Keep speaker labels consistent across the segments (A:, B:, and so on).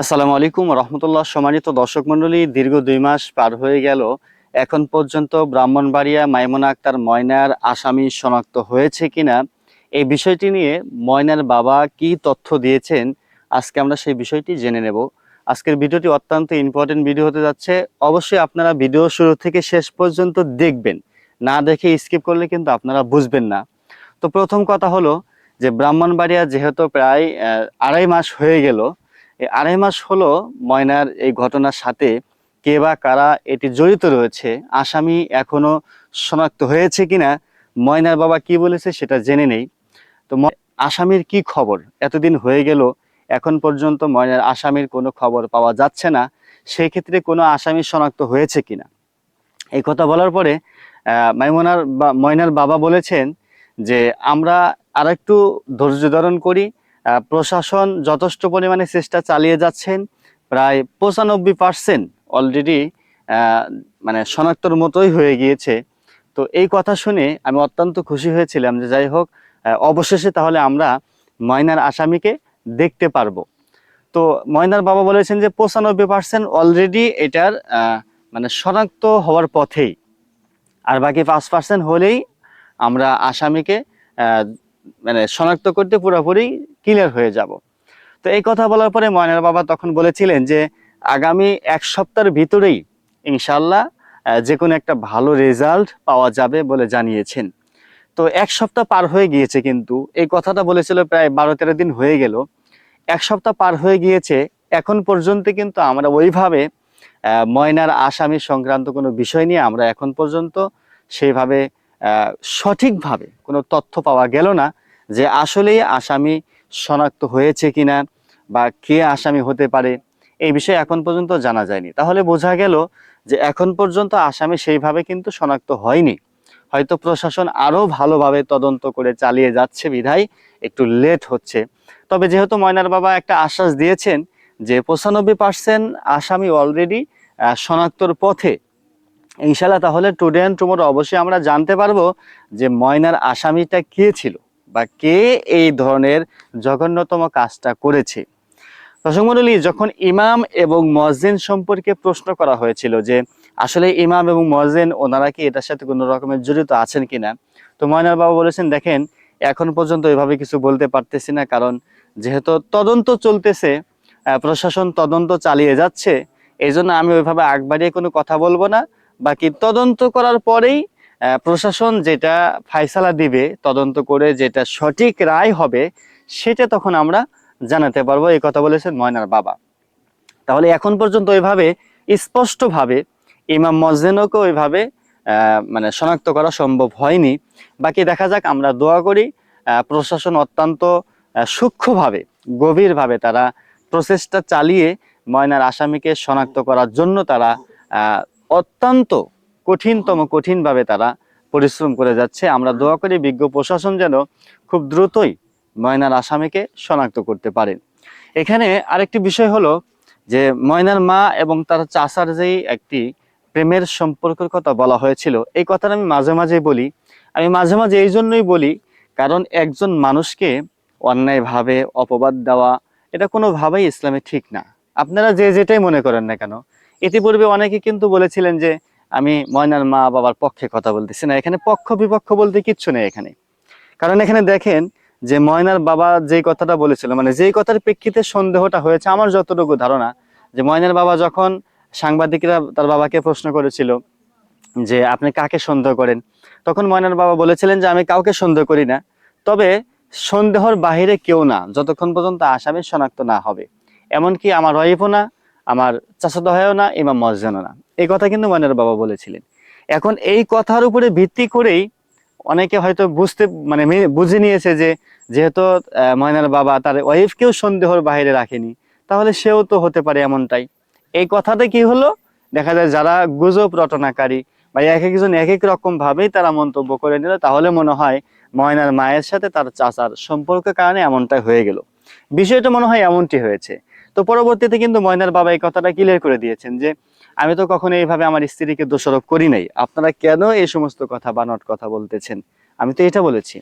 A: আসসালামু আলাইকুম রহমতুল্লাহ সম্মানিত দর্শক মণ্ডলী, দীর্ঘ দুই মাস পার হয়ে গেল। এখন পর্যন্ত ব্রাহ্মণবাড়িয়া মাইমুনা আক্তার ময়নার আসামি শনাক্ত হয়েছে কিনা, এই বিষয়টি নিয়ে ময়নার বাবা কি তথ্য দিয়েছেন, আজকে আমরা সেই বিষয়টি জেনে নেব। আজকের ভিডিওটি অত্যন্ত ইম্পর্টেন্ট ভিডিও হতে যাচ্ছে। অবশ্যই আপনারা ভিডিও শুরু থেকে শেষ পর্যন্ত দেখবেন। না দেখে স্কিপ করলে কিন্তু আপনারা বুঝবেন না। তো প্রথম কথা হলো যে ব্রাহ্মণবাড়িয়া যেহেতু প্রায় আড়াই মাস হয়ে গেল এই আড়াই মাস হলো ময়নার এই ঘটনার সাথে কে বা কারা এটি জড়িত রয়েছে, আসামি এখনও শনাক্ত হয়েছে কিনা, ময়নার বাবা কি বলেছে সেটা জেনে নেই। তো আসামির কি খবর? এতদিন হয়ে গেল, এখন পর্যন্ত ময়নার আসামির কোনো খবর পাওয়া যাচ্ছে না সেই ক্ষেত্রে কোনো আসামি শনাক্ত হয়েছে কিনা? এই কথা বলার পরে মাইমুনার বা ময়নার বাবা বলেছেন যে, আমরা আরেকটু ধৈর্য ধারণ করি প্রশাসন যথেষ্ট পরিমাণে চেষ্টা চালিয়ে যাচ্ছেন। প্রায় পঁচানব্বই পার্সেন্ট অলরেডি মানে শনাক্তর মতোই হয়ে গিয়েছে। তো এই কথা শুনে আমি অত্যন্ত খুশি হয়েছিলাম যে যাই হোক অবশেষে তাহলে আমরা ময়নার আসামিকে দেখতে পারব। তো ময়নার বাবা বলেছেন যে পঁচানব্বই পার্সেন্ট অলরেডি এটার মানে শনাক্ত হওয়ার পথেই। আর বাকি পাঁচ পার্সেন্ট হলেই আমরা আসামিকে মানে শনাক্ত করতে পুরোপুরি ক্লিয়ার হয়ে যাব। তো এই কথা বলার পরে ময়নার বাবা তখন বলেছিলেন যে, আগামী এক সপ্তাহের ভিতরেই ইনশাল্লাহ যে কোনো একটা ভালো রেজাল্ট পাওয়া যাবে বলে জানিয়েছেন। তো এক সপ্তাহ পার হয়ে গিয়েছে কিন্তু, এই কথাটা বলেছিল প্রায় বারো তেরো দিন হয়ে গেল। এক সপ্তাহ পার হয়ে গিয়েছে, এখন পর্যন্ত কিন্তু আমরা ওইভাবে ময়নার আসামি সংক্রান্ত কোনো বিষয় নিয়ে আমরা এখন পর্যন্ত সেইভাবে সঠিকভাবে কোনো তথ্য পাওয়া গেল না যে আসলেই আসামি শনাক্ত হয়েছে কিনা বা কে আসামি হতে পারে, এই বিষয়ে এখন পর্যন্ত জানা যায়নি। তাহলে বোঝা গেল যে এখন পর্যন্ত আসামি সেইভাবে কিন্তু শনাক্ত হয়নি। হয়তো প্রশাসন আরও ভালোভাবে তদন্ত করে চালিয়ে যাচ্ছে বিধায়, একটু লেট হচ্ছে। তবে যেহেতু ময়নার বাবা একটা আশ্বাস দিয়েছেন যে পঁচানব্বই পার্সেন্ট আসামি অলরেডি শনাক্তর পথে। ইনশাল্লাহ তাহলে টুডে অ্যান্ড টুমোরো অবশ্যই আমরা জানতে পারব যে ময়নার আসামিটা কে ছিল। বা কে এই ধরনের জঘন্যতম কাজটা করেছে? দর্শক মণ্ডলী যখন ইমাম এবং মসজিদ সম্পর্কে প্রশ্ন করা হয়েছিল যে আসলে ইমাম এবং মসজিদ ওনারা কি এটার সাথে কোনো রকমের জড়িত আছেন কিনা? তো ময়নার বাবা বলেছেন, দেখেন, এখন পর্যন্ত এভাবে কিছু বলতে পারতেছি না, কারণ যেহেতু তদন্ত চলতেছে প্রশাসন তদন্ত চালিয়ে যাচ্ছে এই আমি ওইভাবে আগ বাড়িয়ে কোনো কথা বলব না। বাকি তদন্ত করার পরেই প্রশাসন যেটা ফায়সালা দিবে, তদন্ত করে যেটা সঠিক রায় হবে, সেটা তখন আমরা জানাতে পারব। এই কথা বলেছেন ময়নার বাবা। তাহলে এখন পর্যন্ত ওইভাবে স্পষ্টভাবে ইমাম মসজিদকে ওইভাবে মানে শনাক্ত করা সম্ভব হয়নি। বাকি দেখা যাক, আমরা দোয়া করি প্রশাসন অত্যন্ত সূক্ষ্মভাবে, গভীরভাবে তারা প্রচেষ্টা চালিয়ে ময়নার আসামিকে শনাক্ত করার জন্য তারা অত্যন্ত কঠিনতম, কঠিনভাবে তারা পরিশ্রম করে যাচ্ছে। আমরা দোয়া করি বিজ্ঞ প্রশাসন যেন খুব দ্রুতই ময়নার আসামিকে শনাক্ত করতে পারে। এখানে আরেকটি বিষয় হলো যে ময়নার মা এবং তার চাচার যেই একটি প্রেমের সম্পর্কের কথা বলা হয়েছিল, এই কথাটা আমি মাঝে মাঝে বলি। আমি মাঝে মাঝে এই জন্যই বলি, কারণ একজন মানুষকে অন্যায়ভাবে অপবাদ দেওয়া, এটা কোনোভাবেই ইসলামে ঠিক না। আপনারা যে যেটাই মনে করেন না কেন, ইতিপূর্বে অনেকে কিন্তু বলেছিলেন যে আমি ময়নার মা বাবার পক্ষে কথা বলতেছি না। এখানে পক্ষ বিপক্ষ বলতে কিচ্ছু নেই এখানে। কারণ এখানে দেখেন যে ময়নার বাবা যেই কথাটা বলেছিল মানে যেই কথার প্রেক্ষিতে সন্দেহটা হয়েছে, আমার যতটুকু ধারণা, যে ময়নার বাবা যখন সাংবাদিকরা তার বাবাকে প্রশ্ন করেছিল যে আপনি কাকে সন্দেহ করেন, তখন ময়নার বাবা বলেছিলেন যে আমি কাউকে সন্দেহ করি না। তবে সন্দেহর বাহিরে কেউ না, যতক্ষণ পর্যন্ত আসামি শনাক্ত না হবে। এমনকি আমার ওয়াইফও না, আমার চাচাতো ভাইও না, ইমাম মসজিদও না। এই কথা কিন্তু ময়নার বাবা বলেছিলেন। এখন এই কথার উপরে ভিত্তি করেই অনেকে হয়তো বুঝতে মানে বুঝে নিয়েছে যে, যেহেতু ময়নার বাবা তার ওয়াইফকেও সন্দেহর বাইরে রাখেনি, তাহলে সেও তো হতে পারে এমনটাই। এই কথাতে কি হলো? দেখা যায় যারা গুজব রটনাকারী বা এক একজন এক এক রকম ভাবেই তারা মন্তব্য করে নিল, তাহলে মনে হয় ময়নার মায়ের সাথে তার চাচার সম্পর্কের কারণে এমনটাই হয়ে গেল। বিষয়টা মনে হয় এমনটি হয়েছে। তো পরবর্তীতে কিন্তু ময়নার বাবা এই কথাটা ক্লিয়ার করে দিয়েছেন যে আমি তো কখনো এইভাবে আমার স্ত্রীকে দোষারোপ করি নাই। আপনারা কেন এই সমস্ত কথা বা নট কথা বলতেছেন? আমি তো এটা বলেছি।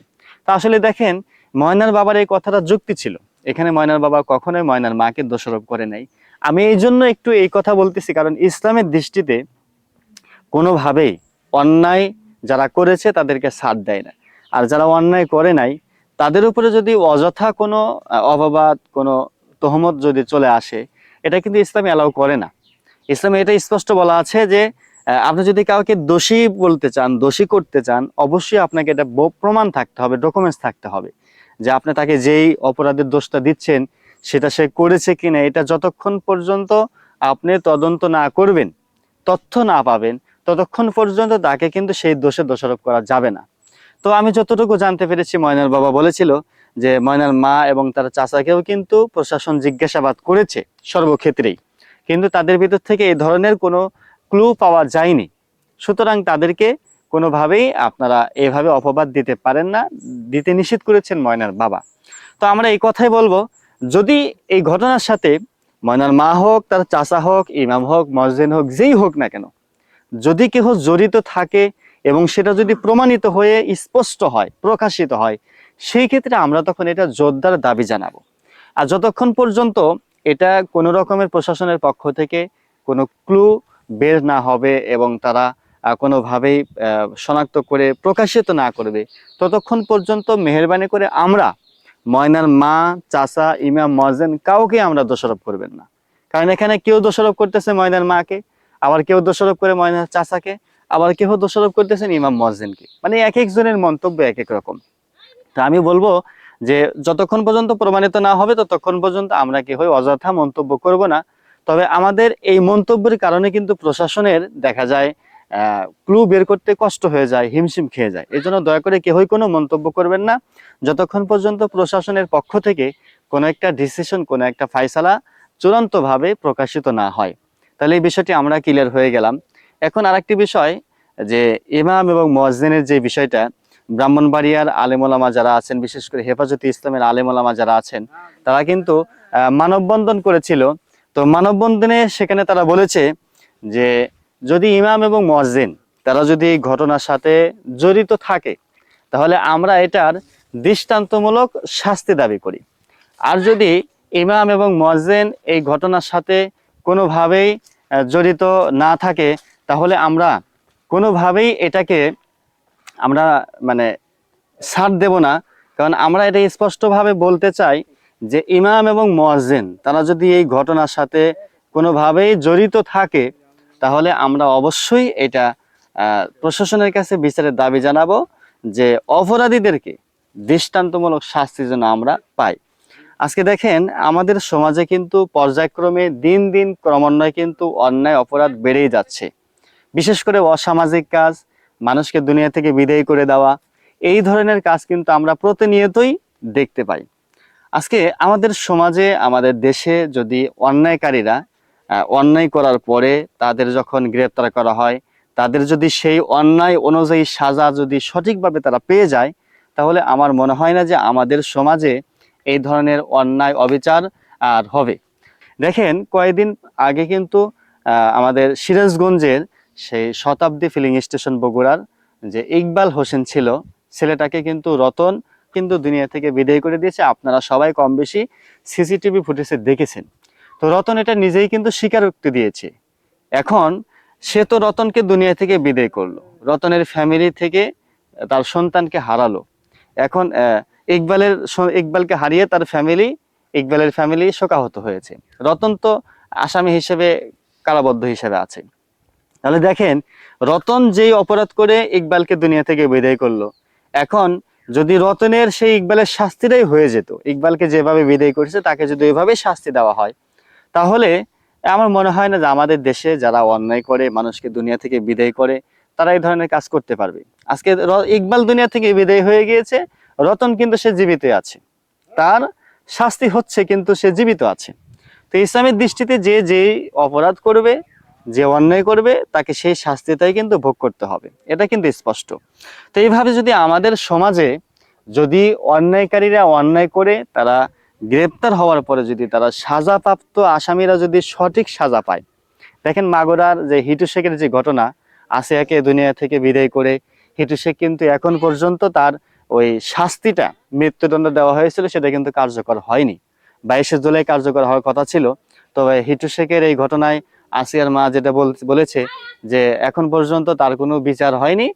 A: তা আসলে দেখেন ময়নার বাবার এই কথাটা যুক্তি ছিল। এখানে ময়নার বাবা কখনোই ময়নার মাকে দোষারোপ করে নাই। আমি এই জন্য একটু এই কথা বলতেছি কারণ ইসলামের দৃষ্টিতে কোনোভাবেই অন্যায় যারা করেছে তাদেরকে সাথ দেয় না। আর যারা অন্যায় করে নাই তাদের উপরে যদি অযথা কোনো আহ, অপবাদ কোনো তহমত যদি চলে আসে, এটা কিন্তু ইসলাম অ্যালাউ করে না। ইসলামে এটা স্পষ্ট বলা আছে যে আপনি যদি কাউকে দোষী বলতে চান, দোষী করতে চান, অবশ্যই আপনাকে এটা প্রমাণ থাকতে হবে ডকুমেন্টস থাকতে হবে যে আপনি তাকে যেই অপরাধের দোষটা দিচ্ছেন, সেটা সে করেছে কিনা, এটা যতক্ষণ পর্যন্ত আপনি তদন্ত না করবেন, তথ্য না পাবেন, ততক্ষণ পর্যন্ত তাকে কিন্তু সেই দোষে দোষারোপ করা যাবে না। তো আমি যতটুকু জানতে পেরেছি ময়নার বাবা বলেছিল যে ময়নার মা এবং তার চাচাকেও কিন্তু প্রশাসন জিজ্ঞাসাবাদ করেছে সর্বক্ষেত্রেই। কিন্তু তাদের ভিতর থেকে এই ধরনের কোনো ক্লু পাওয়া যায়নি। সুতরাং তাদেরকে কোনোভাবেই আপনারা এভাবে অপবাদ দিতে পারেন না, দিতে নিষেধ করেছেন ময়নার বাবা। তো আমরা এই কথাই বলব, যদি এই ঘটনার সাথে ময়নার মা হোক, তার চাচা হোক, ইমাম হোক, মসজিদ হোক, যেই হোক না কেন, যদি কেহ জড়িত থাকে এবং সেটা যদি প্রমাণিত হয়ে স্পষ্ট হয়, প্রকাশিত হয় সেই ক্ষেত্রে আমরা তখন এটা জোরদার দাবি জানাব। আর যতক্ষণ পর্যন্ত এটা কোনো রকমের প্রশাসনের পক্ষ থেকে কোনো ক্লু বের না হবে এবং তারা কোনোভাবেই শনাক্ত করে প্রকাশিত না করবে, ততক্ষণ পর্যন্ত মেহরবানি করে আমরা, ময়নার মা, চাচা, ইমাম মজেন কাউকে আমরা দোষারোপ করবেন না। কারণ এখানে কেউ দোষারোপ করতেছে ময়নার মাকে, আবার কেউ দোষারোপ করে ময়নার চাচাকে, আবার কেউ দোষারোপ করতেছেন ইমাম মজেনকে মানে এক একজনের মন্তব্য এক এক রকম। আমি বলব যে যতক্ষণ পর্যন্ত প্রমাণিত না হবে, ততক্ষণ পর্যন্ত আমরা কি হই অযথা মন্তব্য করব না। তবে আমাদের এই মন্তব্যের কারণে কিন্তু প্রশাসনের দেখা যায় ক্লু বের করতে কষ্ট হয়ে যায়, হিমশিম খেয়ে যায়। এই জন্য দয়া করে কেউই কোনো মন্তব্য করবেন না। যতক্ষণ পর্যন্ত প্রশাসনের পক্ষ থেকে কোনো একটা ডিসিশন কোনো একটা ফাইসালা চূড়ান্তভাবে প্রকাশিত না হয়। তাহলে এই বিষয়টি আমরা ক্লিয়ার হয়ে গেলাম। এখন আরেকটি বিষয় যে ইমাম এবং মসজিদের যে বিষয়টা ব্রাহ্মণবাড়িয়ার আলেমোলামা যারা আছেন, বিশেষ করে হেফাজতে ইসলামের আলেমোলামা যারা আছেন, তারা কিন্তু মানববন্ধন করেছিল। তো মানববন্ধনে সেখানে তারা বলেছে যে, যদি ইমাম এবং মসজিদ তারা যদি এই ঘটনার সাথে জড়িত থাকে, তাহলে আমরা এটার দৃষ্টান্তমূলক শাস্তি দাবি করি। আর যদি ইমাম এবং মসজিদ এই ঘটনার সাথে কোনোভাবেই জড়িত না থাকে, তাহলে আমরা কোনোভাবেই এটাকে আমরা মানে ছাড় দেব না। কারণ আমরা এটা স্পষ্টভাবে বলতে চাই যে ইমাম এবং মুয়াজ্জিন, তারা যদি এই ঘটনার সাথে কোনোভাবেই জড়িত থাকে, তাহলে আমরা অবশ্যই এটা প্রশাসনের কাছে বিচারের দাবি জানাব যে অপরাধীদেরকে দৃষ্টান্তমূলক শাস্তি যেন আমরা পাই। আজকে দেখেন, আমাদের সমাজে কিন্তু পর্যায়ক্রমে দিন দিন ক্রমান্বয়ে কিন্তু অন্যায় অপরাধ বেড়েই যাচ্ছে। বিশেষ করে অসামাজিক কাজ মানুষকে দুনিয়া থেকে বিদায় করে দেওয়া, এই ধরনের কাজ কিন্তু আমরা প্রতিনিয়তই দেখতে পাই। আজকে আমাদের সমাজে, আমাদের দেশে যদি অন্যায়কারীরা অন্যায় করার পরে তাদের যখন গ্রেপ্তার করা হয়, তাদের যদি সেই অন্যায় অনুযায়ী সাজা যদি সঠিকভাবে তারা পেয়ে যায়, তাহলে আমার মনে হয় না যে আমাদের সমাজে এই ধরনের অন্যায় অবিচার আর হবে। দেখেন, কয়েকদিন আগে কিন্তু আমাদের সিরাজগঞ্জের সেই শতাব্দী ফিলিং স্টেশন বগুড়ার যে ইকবাল হোসেন ছিল, ছেলেটাকে কিন্তু রতন কিন্তু দুনিয়া থেকে বিদায় করে দিয়েছে। আপনারা সবাই কম বেশি সিসিটিভি ফুটেজে দেখেছেন। তো রতন এটা নিজেই কিন্তু স্বীকারোক্তি দিয়েছে। এখন সে তো রতনকে দুনিয়া থেকে বিদায় করল। রতনের ফ্যামিলি থেকে তার সন্তানকে হারালো। এখন ইকবালের ইকবালকে হারিয়ে তার ফ্যামিলি ইকবালের ফ্যামিলি শোকাহত হয়েছে। রতন তো আসামি হিসেবে কারাবদ্ধ হিসেবে আছে। তাহলে দেখেন, রতন যেই অপরাধ করে ইকবালকে দুনিয়া থেকে বিদায় করল, এখন যদি রতনের সেই ইকবালের শাস্তিটাই হয়ে যেত, ইকবালকে যেভাবে বিদায় করেছে তাকে যদি ওইভাবে শাস্তি দেওয়া হয়, তাহলে আমার মনে হয় না যে আমাদের দেশে যারা অন্যায় করে, মানুষকে দুনিয়া থেকে বিদায় করে, তারা এই ধরনের কাজ করতে পারবে। আজকে ইকবাল দুনিয়া থেকে বিদায় হয়ে গিয়েছে, রতন কিন্তু সে জীবিত আছে। তার শাস্তি হচ্ছে কিন্তু সে জীবিত আছে। তো ইসলামের দৃষ্টিতে যে যে অপরাধ করবে যে অন্যায় করবে, তাকে সেই শাস্তিটাই কিন্তু ভোগ করতে হবে। এটা কিন্তু স্পষ্ট। তো এইভাবে যদি আমাদের সমাজে যদি অন্যায়কারীরা অন্যায় করে, তারা গ্রেপ্তার হওয়ার পরে যদি তারা সাজাপ্রাপ্ত আসামিরা যদি সঠিক সাজা পায়, দেখেন মাগুরার যে হিটু শেখের যে ঘটনা, আসিয়াকে দুনিয়া থেকে বিদায় করে, হিটু শেখ কিন্তু এখন পর্যন্ত তার ওই শাস্তিটা, মৃত্যুদণ্ড দেওয়া হয়েছিল, সেটা কিন্তু কার্যকর হয়নি। বাইশে জুলাই কার্যকর হওয়ার কথা ছিল। তবে হিটু শেখের এই ঘটনায় আসিয়ার মা যেটা বল- বলেছে যে এখন পর্যন্ত তার কোনো বিচার হয়নি।